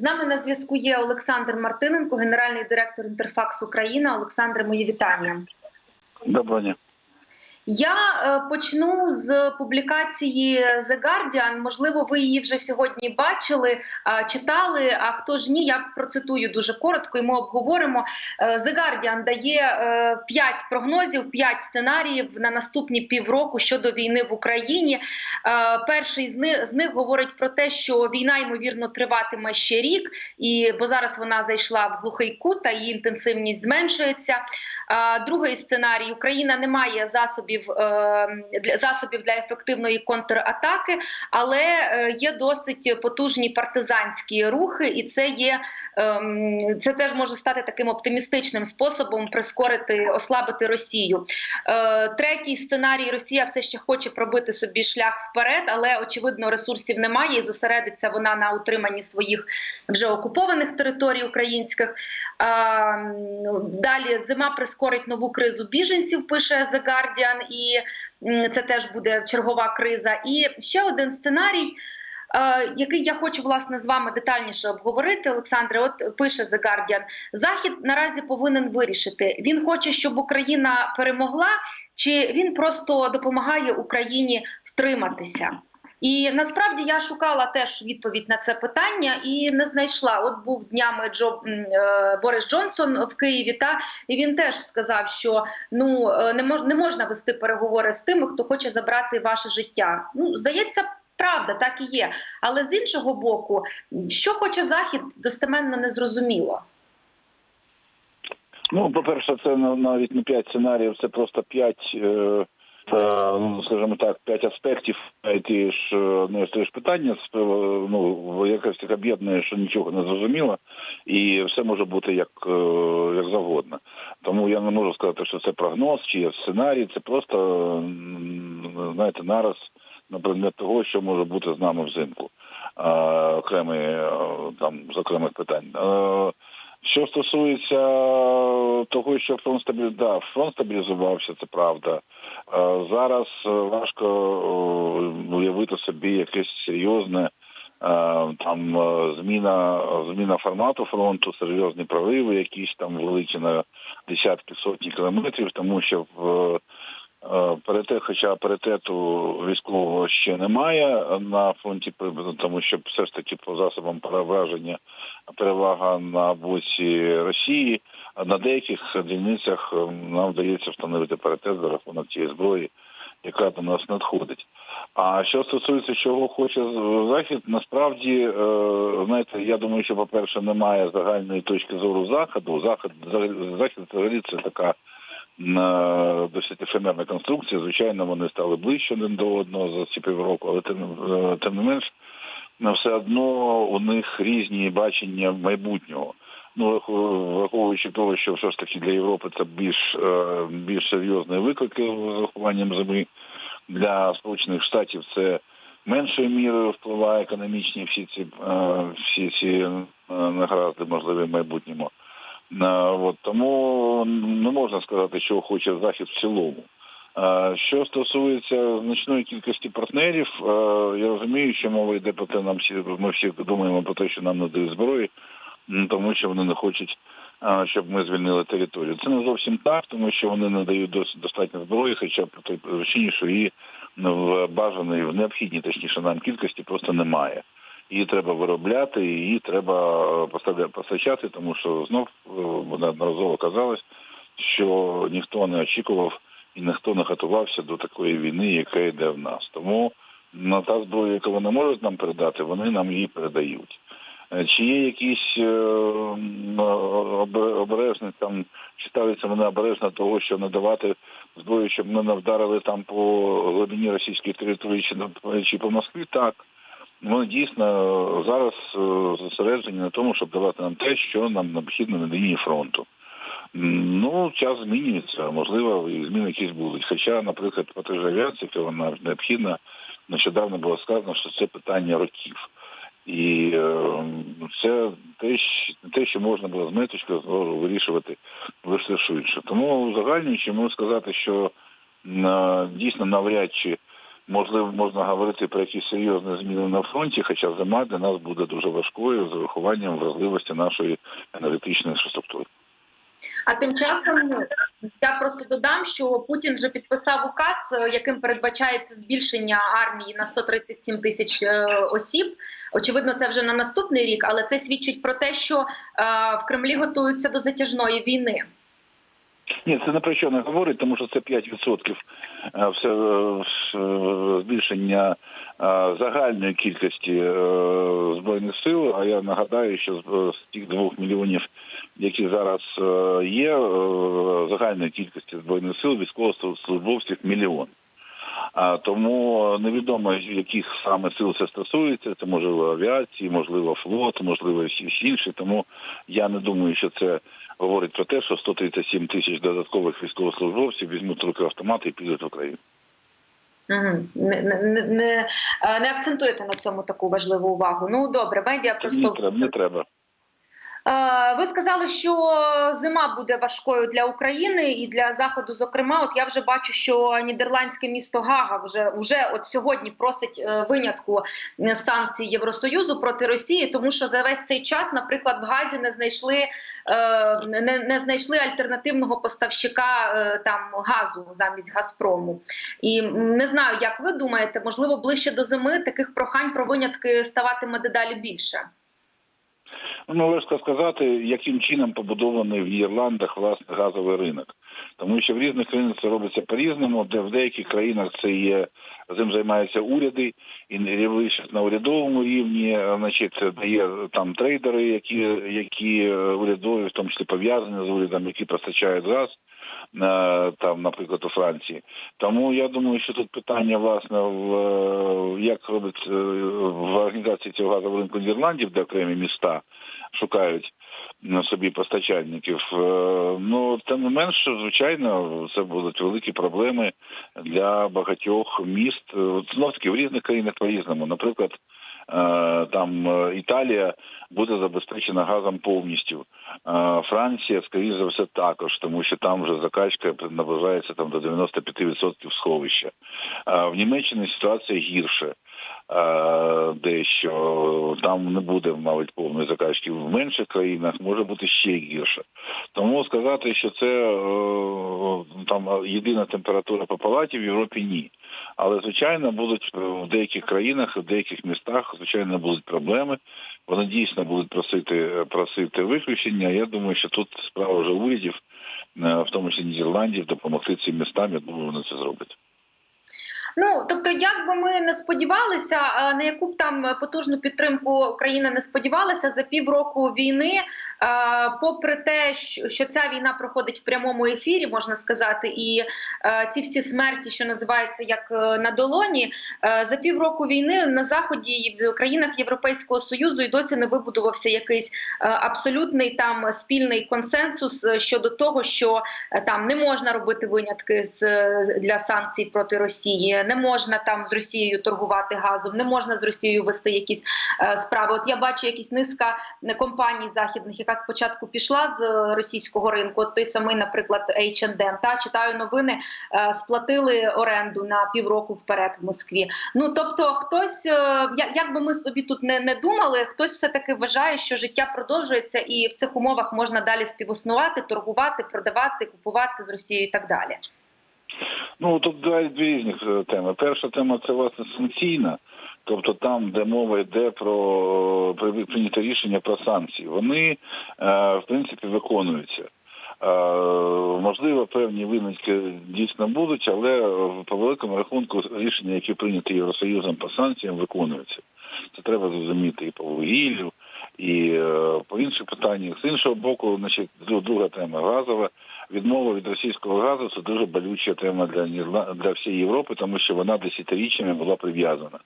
З нами на зв'язку є Олександр Мартиненко, генеральний директор Інтерфакс Україна. Олександре, мої вітання. Доброго дня. Я е, почну з публікації The Guardian. Можливо, ви її вже сьогодні бачили, е, читали. А хто ж ні, я процитую дуже коротко, і ми обговоримо. Е, The Guardian дає п'ять прогнозів, п'ять сценаріїв на наступні півроку щодо війни в Україні. Перший з них з них говорить про те, що війна ймовірно триватиме ще рік, і бо зараз вона зайшла в глухий кут, та її інтенсивність зменшується. Другий сценарій: Україна не має засобів е, для засобів для ефективної контратаки, але е, є досить потужні партизанські рухи, і це є ем, це теж може стати таким оптимістичним способом прискорити, ослабити Росію. Е, Третій сценарій: Росія все ще хоче пробити собі шлях вперед, але очевидно ресурсів немає, і зосередиться вона на утриманні своїх вже окупованих територій українських. Далі зима прискорить нову кризу біженців, пише The Guardian, і це теж буде чергова криза. І ще один сценарій. е, Який я хочу власне з вами детальніше обговорити, Олександре, от пише The Guardian. Захід наразі повинен вирішити. Він хоче, щоб Україна перемогла, чи він просто допомагає Україні втриматися. І насправді я шукала теж відповідь на це питання і не знайшла. От був днями Джо е, Борис Джонсон в Києві. Та і він теж сказав, що ну е, не мож, не можна вести переговори з тими, хто хоче забрати ваше життя. Ну здається. Правда, так і є. Але з іншого боку, що хоче захід, достеменно не зрозуміло. Ну, по-перше, це навіть не п'ять сценаріїв, це просто п'ять, е, ну, скажімо так, п'ять аспектів ті ж е, ну, ж питання, е, ну, якось їх об'єднує, що нічого не зрозуміло, і все може бути як, е, як завгодно. Тому я не можу сказати, що це прогноз чи є сценарій, це просто, знаєте, нараз на предмет того, що може бути з нами взимку. Е, окремі, е, там, з окремих питань. Е, що стосується того, що фронт стабілі... фронт стабілізувався, це правда. Е, Зараз е, важко е, уявити собі якесь серйозне е, там е, зміна зміна формату фронту, серйозні прориви, якісь там великі на десятки сотні кілометрів, тому що в е, паритет, хоча паритету військового ще немає на фронті, тому що все ж таки по засобам перевраження перевага на боці Росії. А на деяких дільницях е, нам вдається встановити паритет за рахунок тієї зброї, яка до нас надходить. А що стосується чого хоче захід, насправді е, знаєте, я думаю, що по-перше, немає загальної точки зору заходу. Захід захід взагалі це така досить ефемерна конструкція. Звичайно, вони стали ближче один до одного за ці півроку, але тим, е, тим не менш, все одно у них різні бачення майбутнього. Ну, врахов- враховуючи того, що все ж таки для Європи це більш е, більш серйозний виклик з урахуванням зими. Для Сполучених Штатів це меншою мірою впливає економічні всі ці е, всі ці негаразди можливі в майбутньому. Е, От тому не можна сказати, що хоче захід в цілому. Е, Що стосується значної кількості партнерів, е, я розумію, що мова йде про те, нам всі ми всі думаємо про те, що нам надають зброї, тому що вони не хочуть, щоб ми звільнили територію. Це не зовсім так, тому що вони не дають дос- достатньо зброї, хоча по той причині, що її в бажаної, в необхідній, точніше нам кількості просто немає. Її треба виробляти, її треба е, постачати, тому що знов е, неодноразово казалось, що ніхто не очікував і ніхто не готувався до такої війни, яка йде в нас. Тому на та зброя, яку вони можуть нам передати, вони нам її передають. Е, Чи є якісь обережні там, чи ставляться вони обережно того, що надавати зброю, щоб ми не вдарили там по глибині російської території чи, чи по Москві, так. Вони дійсно зараз е, зосереджені на тому, щоб давати нам те, що нам необхідно на лінії фронту. Ну, час змінюється, можливо, і зміни якісь будуть. Хоча, наприклад, тій авіації, яка вона необхідна, нещодавно було сказано, що це питання років. І е, це те, що можна було з моєї точки зору вирішувати лише швидше. Тому узагальнюючи, можу сказати, що е, дійсно навряд чи можливо можна говорити про якісь серйозні зміни на фронті, хоча зима для нас буде дуже важкою з урахуванням вразливості нашої енергетичної інфраструктури. А тим часом я просто додам, що Путін вже підписав указ, е, яким передбачається збільшення армії на 137 тисяч е, осіб. Очевидно, це вже на наступний рік, але це свідчить про те, що е, в Кремлі готуються до затяжної війни. Ні, це не про що не говорить, тому що це 5% е, е, е, збільшення загальної кількості збройних сил. А я нагадаю, що з- тих двох мільйонів, які зараз є, загальної кількості збройних сил військовослужбовців мільйон. Тому невідомо яких саме сил це стосується. Це можливо авіації, можливо, флот, можливо, всі інші. Тому я не думаю, що це говорить про те, що 137 тисяч додаткових військовослужбовців візьмуть руки автомати і підуть в Україну. Угу. Не, не, не, не, е, не акцентуєте на цьому таку важливу увагу. Ну добре, медіа просто Не треба. Не треба. Е, Ви сказали, що зима буде важкою для України і для заходу. Зокрема, от я вже бачу, що нідерландське місто Гага вже вже от сьогодні просить е, винятку е, санкцій Євросоюзу проти Росії, тому що за весь цей час, наприклад, в Газі не знайшли не, не знайшли альтернативного поставщика там газу замість Газпрому. І не знаю, як ви думаєте, можливо, ближче до зими таких прохань про винятки ставатиме дедалі більше. Ну, важко сказати, яким чином побудований в Нідерландах власне газовий ринок. Тому що в різних країнах це робиться по-різному, де в деяких країнах це є цим займаються уряди, і лише на урядовому рівні, значить, це дає там трейдери, які, які е, урядові, в тому числі пов'язані з урядом, які постачають газ. Е, Там, наприклад, у Франції, тому я думаю, що тут питання власне в е, як робить е, в організації цього газового ринку Нідерландів, де окремі міста шукають на собі постачальників. Ну тим не менш, звичайно, це будуть великі проблеми для багатьох міст. Знов таки в різних країнах по-різному. Наприклад, е, там е, Італія буде забезпечена газом повністю. Е, Франція, скоріше за все, також, тому що там вже закачка наближається там до 95% сховища. Е, В Німеччині ситуація гірше. Дещо там не буде, мабуть, повної закачки в менших країнах, може бути ще гірше. Тому сказати, що це е, там єдина температура по палаті в Європі ні. Але звичайно будуть в деяких країнах, в деяких містах, звичайно, будуть проблеми. Вони дійсно будуть просити просити виключення. Я думаю, що тут справа вже урядів, е, в тому числі Нідерландів, допомогти цим містам. Я думаю, вони це зроблять. Ну тобто, як би ми не сподівалися, на яку б там потужну підтримку Україна не сподівалася за півроку війни, попри те, що- ця війна проходить в прямому ефірі, можна сказати, і ці всі смерті, що називаються як е, на долоні, за півроку війни на заході в країнах Європейського союзу і досі не вибудувався якийсь е, абсолютний там спільний консенсус е, щодо того, що там не можна робити винятки з для санкцій проти Росії, не можна там з Росією торгувати газом, не можна з Росією вести якісь е, справи. От я бачу якісь низка компаній західних, яка спочатку пішла з е, російського ринку. От той самий, наприклад, H&M, та читаю новини, е, сплатили оренду на півроку вперед в Москві. Ну тобто, хтось, як би ми собі тут не, не думали, хтось все таки вважає, що життя продовжується, і в цих умовах можна далі співіснувати, торгувати, продавати, купувати з Росією і так далі. Ну тут дві, різних е, теми. Перша тема це власне санкційна, тобто там, де мова йде про при- прийняте рішення про санкції, вони е, в принципі виконуються. Е, Можливо, певні винятки дійсно будуть, але е, по великому рахунку рішення, які прийняті Євросоюзом по санкціям, виконуються. Це треба зрозуміти і по вугіллю, і е, по інших питаннях. З іншого боку, значить, друга тема газова. Відмова від російського газу це дуже болюча тема для для всієї Європи, тому що вона десятиріччями була прив'язана.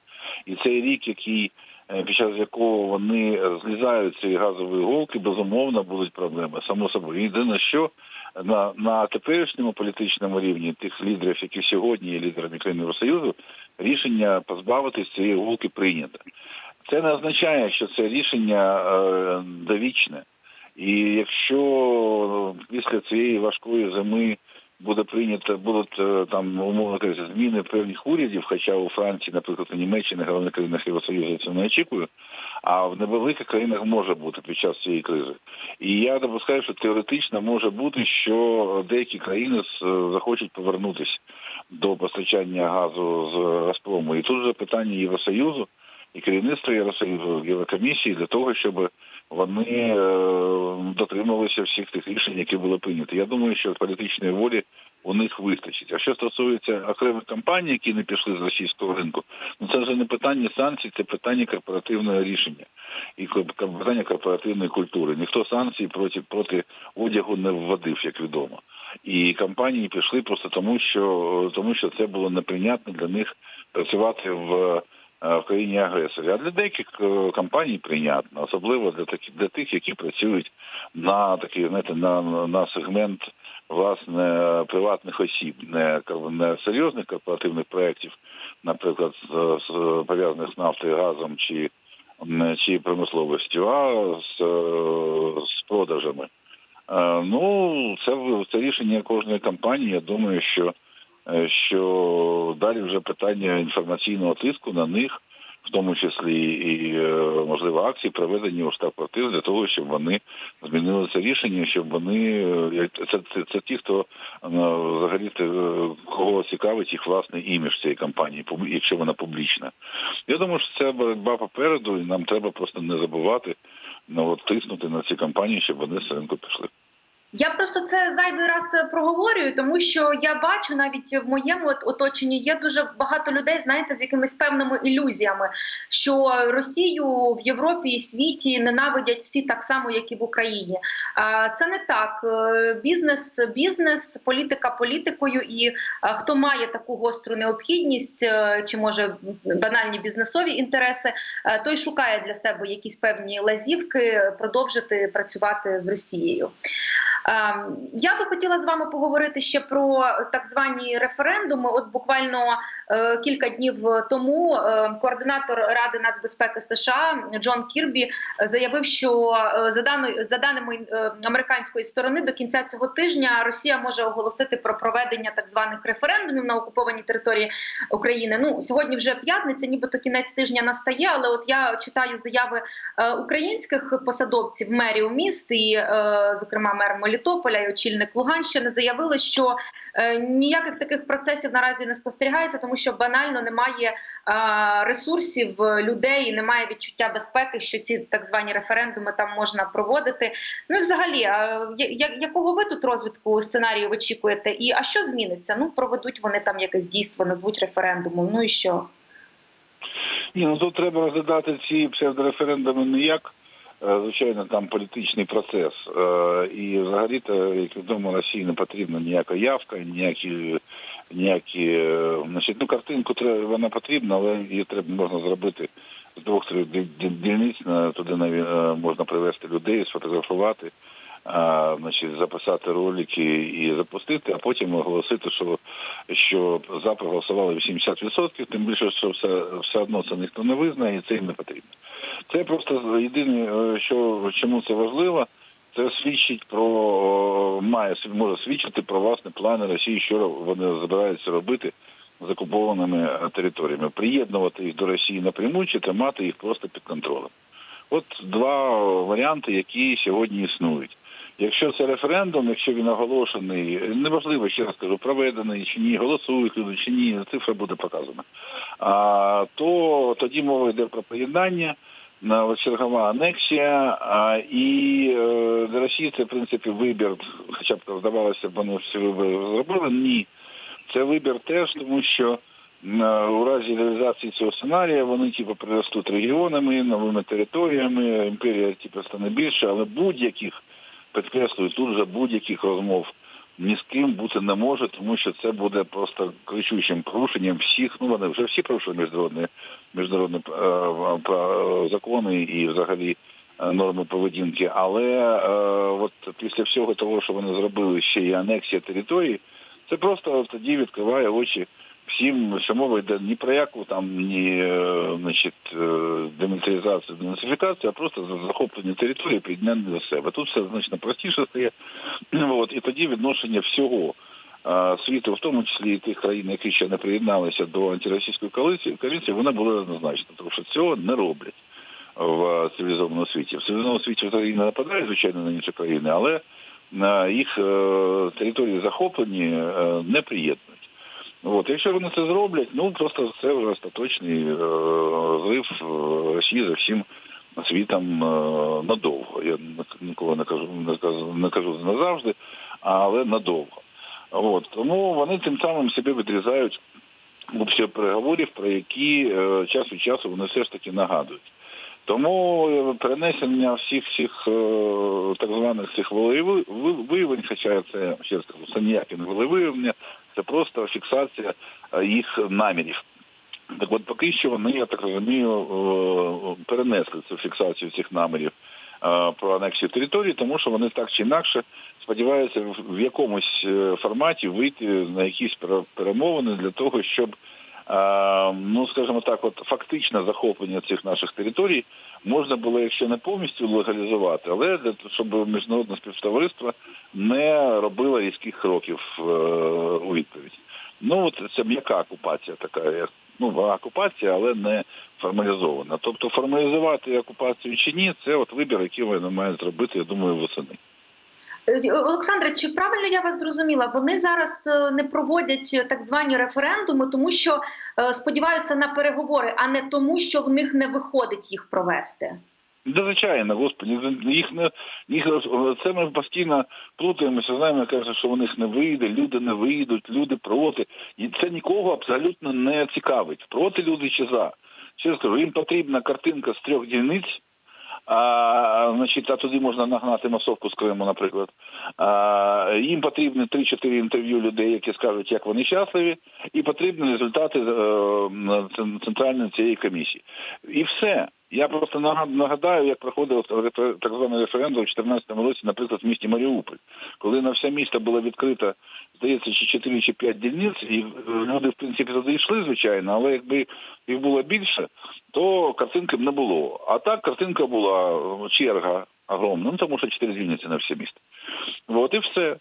І цей рік, який е, під час якого вони злізають цієї газової голки, безумовно будуть проблеми. Само собою. Єдине, що на, на теперішньому політичному рівні тих лідерів, які сьогодні є лідерами країн Євросоюзу, рішення позбавитись цієї голки прийнято. Це не означає, що це рішення е, довічне. І якщо після цієї важкої зими буде прийнято, будуть е, там умовно кажучи, зміни певних урядів, хоча у Франції, наприклад, у Німеччині, головних країнах Євросоюзу цього не очікую. А в невеликих країнах може бути під час цієї кризи. І я допускаю, що теоретично може бути, що деякі країни з- захочуть повернутися до постачання газу з Газпрому. І тут же питання Євросоюзу і керівництва Євросоюзу, Єврокомісії для того, щоб вони е, дотримувалися всіх тих рішень, які були прийняті. Я думаю, що політичної волі у них вистачить. А що стосується окремих компаній, які не пішли з російського ринку, ну це вже не питання санкцій, це питання корпоративного рішення і питання корпоративної культури. Ніхто санкцій проти проти одягу не вводив, як відомо. І компанії пішли просто тому, що тому, що це було неприйнятно для них працювати в в країні агресорі. А для деяких е, компаній прийнятно, особливо для таких для тих, які працюють на такий, знаєте, на, на сегмент власне приватних осіб, не, не серйозних корпоративних проєктів, наприклад, з, з пов'язаних з нафтою, газом чи, чи промисловістю, а з, е, з продажами. Е, Ну, це, це рішення кожної компанії. Я думаю, що, е, що далі вже питання інформаційного тиску на них, в тому числі і е, можливо акції, проведені у штаб-квартир для того, щоб вони змінили це рішення, щоб вони е, це, це, це ті, хто е, взагалі е, кого цікавить їх власний імідж цієї компанії, пуб- якщо вона публічна. Я думаю, що це боротьба попереду, і нам треба просто не забувати ну, от, тиснути на ці компанії, щоб вони з ринку пішли. Я просто це зайвий раз е, проговорюю, тому що я бачу навіть в моєму оточенні є дуже багато людей, знаєте, з якимись певними ілюзіями, що Росію в Європі і світі ненавидять всі так само, як і в Україні. Це не так. Е, Бізнес, бізнес, політика політикою, і е, хто має таку гостру необхідність, чи може банальні бізнесові інтереси, той шукає для себе якісь певні лазівки продовжити працювати з Росією. Ем, Я би хотіла з вами поговорити ще про так звані референдуми. От буквально е, кілька днів тому е, координатор Ради нацбезпеки США Джон Кірбі заявив, що е, за даною за даними е, американської сторони до кінця цього тижня Росія може оголосити про проведення так званих референдумів на окупованій території України. Ну сьогодні вже п'ятниця, нібито кінець тижня настає. Але от я читаю заяви е, українських посадовців, мерів міст і, е, зокрема, мер Мелітополя і очільник Луганщини заявили, що е, ніяких таких процесів наразі не спостерігається, тому що банально немає е, ресурсів е, людей, немає відчуття безпеки, що ці так звані референдуми там можна проводити. Ну і взагалі, якого ви тут розвитку сценарію очікуєте? І а що зміниться? Ну проведуть вони там якесь дійство, назвуть референдумом. Ну і що? Ні, ну тут треба розглядати ці псевдореферендуми не як, звичайно, там політичний процес. Е, І взагалі-то, як відомо, Росії не потрібна ніяка явка, ніякі, ніякі е, значить, ну, картинку треба, вона потрібна, але її треба можна зробити з двох-трьох ді- ді- дільниць, туди е, можна привезти людей, сфотографувати. Значить, записати ролики і запустити, а потім оголосити, що, що за проголосували 80%, тим більше, що все, все одно це ніхто не визнає, і це їм не потрібно. Це просто єдине, е, що чому це важливо, це свідчить про має може свідчити про власне плани Росії, що вони збираються робити з окупованими територіями, приєднувати їх до Росії напряму чи тримати їх просто під контролем. От два варіанти, які сьогодні існують. Якщо це референдум, якщо він оголошений, неважливо, ще раз кажу, проведений чи ні, голосують люди чи ні, цифра буде показана. А, то тоді мова йде про поєднання, на чергова анексія, а, і е, для Росії це в принципі вибір, хоча б здавалося б, вони всі вибори зробили. Ні, це вибір теж, тому що у разі реалізації цього сценарія вони типу приростуть регіонами, новими територіями, імперія типу стане більше, але будь-яких підкреслюю, тут вже будь-яких розмов ні з ким бути не може, тому що це буде просто кричущим порушенням всіх. Ну вони вже всі порушили міжнародні міжнародні е, закони і взагалі е, норми поведінки. Але е, от після всього того, що вони зробили ще і анексія території, це просто тоді відкриває очі всім, що йде ні про яку там ні е, значить, е, демілітаризацію, денацифікацію, а просто за захоплення території підняття до себе. Тут все значно простіше стає. От, і тоді відношення всього е, світу, в тому числі і тих країн, які ще не приєдналися до антиросійської коаліції, коаліції, вона була однозначна, тому що цього не роблять в цивілізованому світі. В цивілізованому світі країни нападають, звичайно, на інші країни, але їх території захоплені не приєднують. От, якщо вони це зроблять, ну просто це вже остаточний е, зрив е, Росії за всім світом е, надовго. Я ніколи не кажу, не кажу, не кажу назавжди, але надовго. От тому вони тим самим себе відрізають обсяг переговорів, про які е, час від часу вони все ж таки нагадують. Тому е, перенесення всіх всіх е, так званих цих волеви- ви- виявлень, хоча це ще раз кажу, це ніяке не волевиявлення, це просто фіксація е, їх намірів. Так от поки що вони, я так розумію, е, перенесли цю фіксацію цих намірів е, про анексію території, тому що вони так чи інакше сподіваються в- якомусь форматі вийти на якісь пере- перемовини для того, щоб ну скажімо так, от фактичне захоплення цих наших територій можна було, якщо не повністю легалізувати, але для того, щоб міжнародне співтовариство не робило різких кроків е, у відповідь. Ну от це м'яка окупація така, як ну окупація, але не формалізована. Тобто формалізувати окупацію чи ні, це от вибір, який вони мають зробити, я думаю, восени. Е, Олександре, чи правильно я вас зрозуміла? Вони зараз е, не проводять так звані референдуми, тому що е, сподіваються на переговори, а не тому, що в них не виходить їх провести. Да, звичайно, господи, їх не їх це ми постійно плутаємося, знаємо, каже, що у них не вийде, люди не вийдуть, люди проти. І це нікого абсолютно не цікавить. Проти люди чи за. Скажу, їм потрібна картинка з трьох дільниць. А, значить, а туди можна нагнати масовку з Криму, наприклад. А, їм потрібні 3-4 інтерв'ю людей, які скажуть, як вони щасливі, і потрібні результати е, центральної цієї комісії. І все. Я просто нагад- нагадаю, як проходив так званий референдум у 2014 році, наприклад, в місті Маріуполь, коли на все місто було відкрито, здається, чи 4 чи 5 дільниць, і е, люди, в принципі, туди йшли, звичайно, але якби їх було більше, то картинки б не було. А так картинка була е, черга огромна, ну тому що 4 дільниці на все місто. От і все.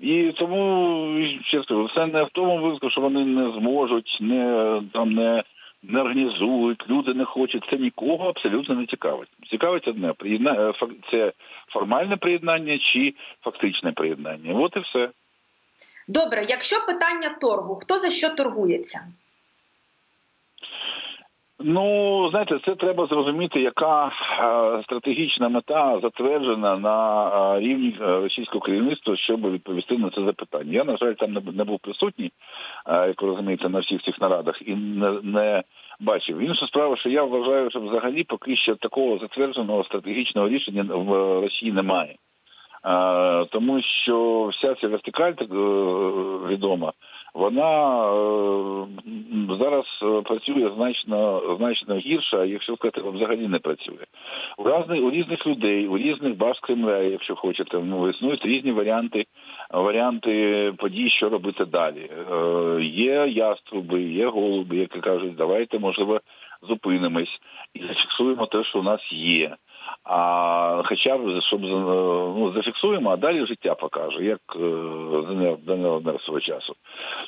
І тому скажу, це не в тому випадку, що вони не зможуть, не там не, не організують, люди не хочуть. Це нікого абсолютно не цікавить. Цікавить одне приєдна... е, це формальне приєднання чи фактичне приєднання. От і все. Добре, якщо питання торгу, хто за що торгується? Ну, знаєте, це треба зрозуміти, яка е, стратегічна мета затверджена на е, рівні е, російського керівництва, щоб відповісти на це запитання. Я, на жаль, там не, був присутній, як ви розумієте, на всіх цих нарадах і не, не бачив. Інша справа, що я вважаю, що взагалі поки що такого затвердженого стратегічного рішення в Росії немає. Тому що вся ця вертикаль так, відома, вона е, зараз е, працює значно значно гірше, якщо сказати, взагалі не працює. У різних, у різних людей, у різних баз Кремля, якщо хочете, ну існують різні варіанти, варіанти подій, що робити далі. Е, є яструби, є голуби, які кажуть, давайте, можливо, зупинимось і зафіксуємо те, що у нас є. А хоча б щоб е, ну, зафіксуємо, а далі життя покаже, як е, ДНР, ДНР свого часу.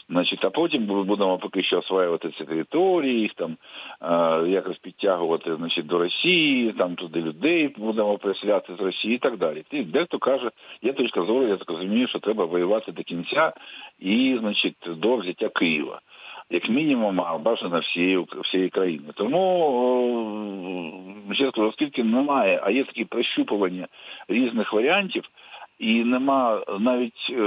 Значить, а потім будемо поки що осваювати ці території, їх там е, якось підтягувати значить, до Росії, там туди людей будемо переселяти з Росії і так далі. І дехто каже, є точка зору, я так розумію, що треба воювати до кінця і, значить, до взяття Києва. Як мінімум, а бажано всієї, всієї країни. Тому ще скажу, оскільки немає, а є такі прощупування різних варіантів, і нема навіть е,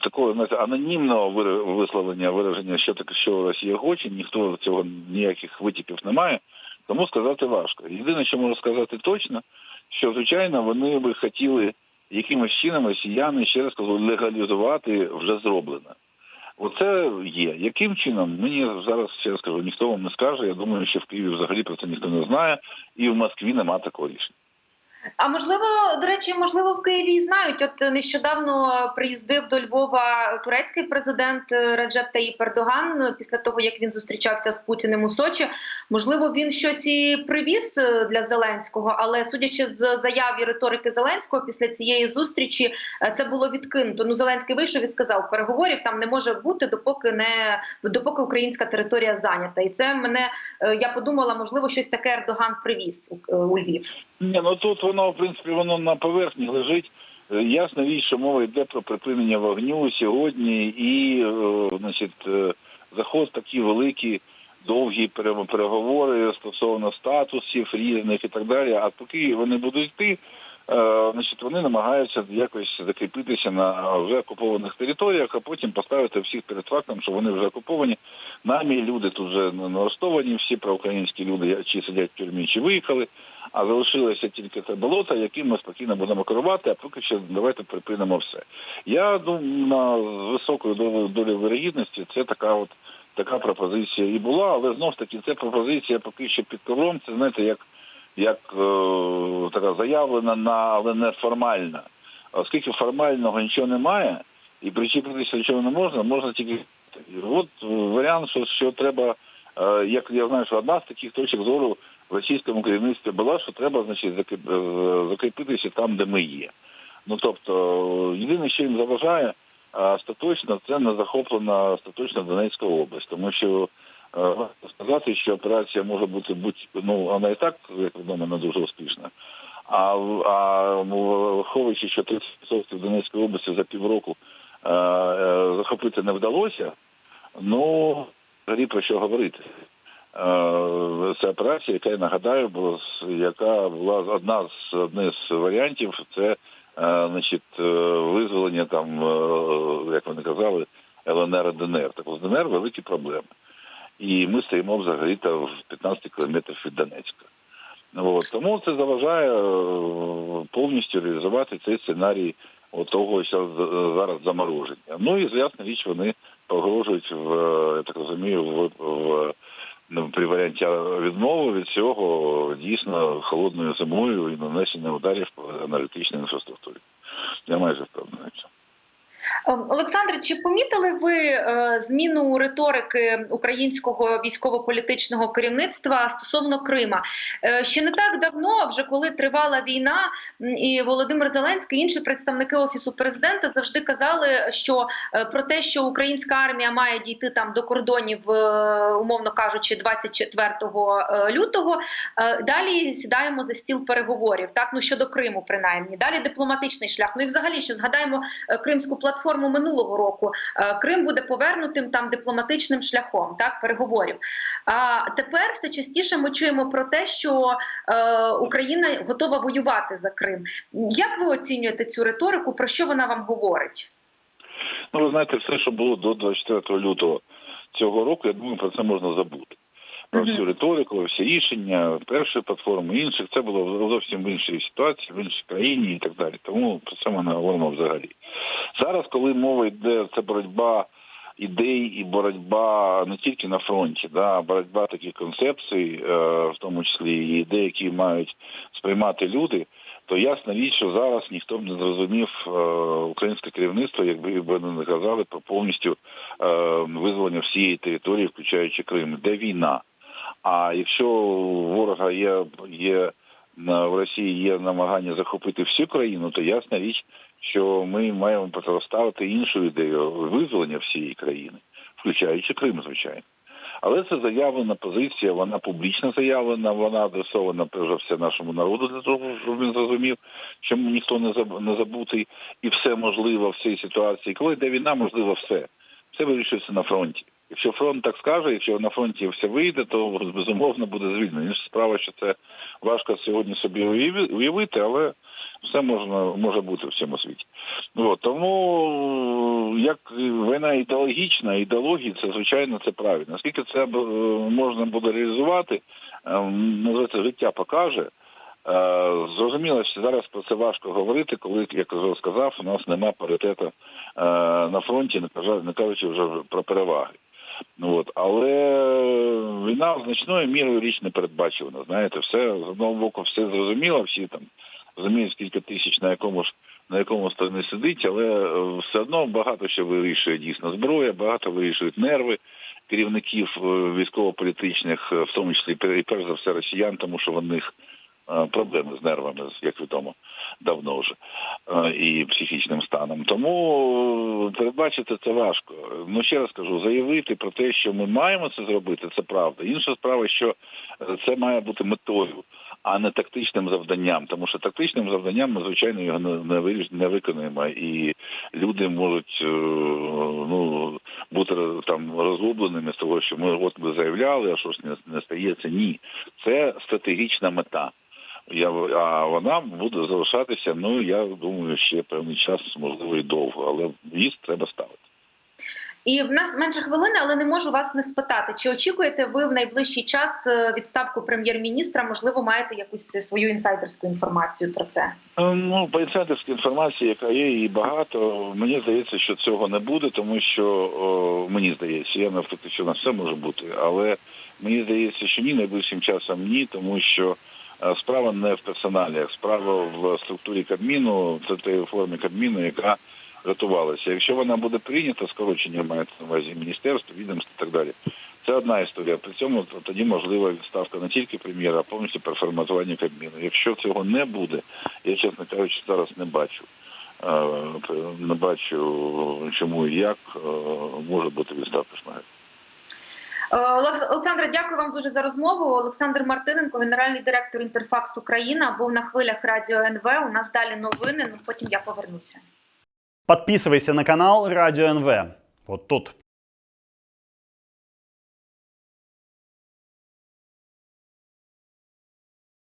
такого знаєте, анонімного висловлення вираження, що таке, що Росія хоче, ніхто цього ніяких витіків немає. Тому сказати важко. Єдине, що можу сказати точно, що звичайно вони би хотіли якимось чином росіяни ще раз кажу, легалізувати вже зроблене. Оце є. Яким чином? Мені зараз ще скажу, ніхто вам не скаже. Я думаю, що в Києві взагалі про це ніхто не знає, і в Москві нема такого рішення. А можливо, до речі, можливо, в Києві знають. От нещодавно приїздив до Львова турецький президент е, Реджеп Таїп Ердоган після того, як він зустрічався з Путіним у Сочі. Можливо, він щось і привіз е, для Зеленського, але судячи з заяв і риторики Зеленського, після цієї зустрічі е, це було відкинуто. Ну, Зеленський вийшов і сказав, переговорів там не може бути, допоки не допоки українська територія зайнята. І це мене я подумала, можливо, щось таке Ердоган привіз у, у Львів. Ні, ну тут воно, в принципі, воно на поверхні лежить. Е, Ясна річ, що мова йде про припинення вогню сьогодні і, е, значить, е, заход такі великі, довгі переговори стосовно статусів різних і так далі. А поки вони будуть йти, значить, вони намагаються якось закріпитися на вже окупованих територіях, а потім поставити всіх перед фактом, що вони вже окуповані. Намі люди тут вже налаштовані, всі проукраїнські люди чи сидять в тюрмі, чи виїхали. А залишилося тільки це болото, яким ми спокійно будемо керувати, а поки що давайте припинимо все. Я думаю, на з високою долею вирогідності це така от така пропозиція і була, але знов таки це пропозиція поки що під ковром. Це знаєте, як, як е, така заявлена, на але не формальна. Оскільки формального нічого немає, і причепитися до чого не можна, можна тільки от варіант, що, що треба, е, як я знаю, що одна з таких точок зору в російському керівництві була, що треба, значить, е, закріпитися там, де ми є. Ну тобто, єдине, що їм заважає, остаточно це не захоплена остаточно Донецька область, тому що е, сказати, що операція може бути будь ну вона і так, як відомо, не дуже успішна. А, а ну, враховуючи, що 30% Донецької області за півроку е, е, захопити не вдалося, ну взагалі про що говорити. Е, Це операція, яка я нагадаю, була яка була одна з одних з варіантів, це е, значить визволення там, як вони казали, ЛНР і ДНР. Так з ДНР великі проблеми. І ми стоїмо взагалі то в 15 кілометрах від Донецька. От. Тому це заважає е, повністю реалізувати цей сценарій того, що зараз замороження. Ну і ясна річ, вони погрожують в е, я так розумію, в, в ну, при варіанті відмови від цього дійсно холодною зимою і нанесення ударів по аналітичній інфраструктурі. Я майже впевнений. Ем, Олександре, чи помітили ви е, зміну риторики українського військово-політичного керівництва стосовно Крима? Е, ще не так давно, вже коли тривала війна, і Володимир Зеленський, і інші представники офісу президента завжди казали, що е, про те, що українська армія має дійти там до кордонів, умовно кажучи, 24 е, лютого. далі сідаємо за стіл переговорів. Так ну щодо Криму, принаймні, далі дипломатичний шлях. Ну і взагалі, що згадаємо кримську платформу минулого року. Е, Крим буде повернутим там дипломатичним шляхом, так переговорів. А тепер все частіше ми чуємо про те, що е, Україна готова воювати за Крим. Як ви оцінюєте цю риторику? Про що вона вам говорить? Ну, ви знаєте, все, що було до 24 лютого цього року, я думаю, про це можна забути. Про всю риторику, всі рішення першої платформи, інших, це було зовсім в іншій ситуації, в іншій країні і так далі. Тому про це ми не говоримо взагалі. Зараз, коли мова йде, це боротьба ідей і боротьба не тільки на фронті, да, боротьба таких концепцій, е, в тому числі і ідей, які мають сприймати люди, то ясна річ, що зараз ніхто б не зрозумів е, українське керівництво, якби ви не казали про повністю е, визволення всієї території, включаючи Крим, де війна. А якщо ворога є, є в Росії є намагання захопити всю країну, то ясна річ, що ми маємо протиставити іншу ідею визволення всієї країни, включаючи Крим, звичайно. Але це заявлена позиція, вона публічно заявлена, вона адресована перш все нашому народу для того, щоб він зрозумів, що ніхто не забутий і все можливо в цій ситуації. Коли йде війна, можливо все. Все вирішується на фронті. Якщо фронт так скаже, якщо на фронті все вийде, то безумовно буде звільнено. Інша справа, що це важко сьогодні собі уявити, але все можна може бути в цьому світі. От, тому як війна ідеологічна, ідеологія, це звичайно це правильно. Наскільки це е, можна буде реалізувати, е, називається життя покаже. Е, Зрозуміло, що зараз про це важко говорити, коли, як я сказав, у нас нема паритету на фронті, не кажучи вже про переваги. От. Але війна значною мірою річ не передбачувана. Знаєте, все з одного боку все зрозуміло, всі там розуміють, скільки тисяч на якому ж на якому стороні сидить, але е, все одно багато що вирішує дійсно зброя, багато вирішують нерви керівників е, військово-політичних, е, в тому числі і перш за все росіян, тому що в них е, проблеми з нервами, як відомо, давно вже е, і психічним станом. Тому е, передбачити це важко. Ну ще раз кажу, заявити про те, що ми маємо це зробити, це правда. Інша справа, що е, це має бути метою. А не тактичним завданням, тому що тактичним завданням ми звичайно його не не, виконуємо, і люди можуть е, ну бути там розгубленими з того, що ми от ми заявляли, а що ж не, не стається. Ні, це стратегічна мета. Я а вона буде залишатися. Ну я думаю, ще певний час, можливо, і довго, але її треба ставити. І в нас менше хвилини, але не можу вас не спитати. Чи очікуєте ви в найближчий час е, відставку прем'єр-міністра? Можливо, маєте якусь свою інсайдерську інформацію про це? Е, Ну, по інсайдерській інформації, яка є, її багато. Мені здається, що цього не буде, тому що о, мені здається, я не що на все може бути, але мені здається, що ні, найближчим часом ні, тому що справа не в персоналіях, справа в структурі Кабміну, це тієї формі Кабміну, яка готувалася. Якщо вона буде прийнята, скорочення мається на увазі міністерств, відомств і так далі. Це одна історія. При цьому тоді можлива відставка не тільки прем'єра, а повністю переформатування Кабміну. Якщо цього не буде, я чесно кажучи, зараз не бачу. Не бачу, чому і як може бути відставка Шмигаль. Е, Олекс- Олександре, дякую вам дуже за розмову. Олександр Мартиненко, генеральний директор Інтерфакс Україна, був на хвилях радіо НВ. У нас далі новини. Ну потім я повернуся. Подписывайся на канал Радио НВ. Вот тут.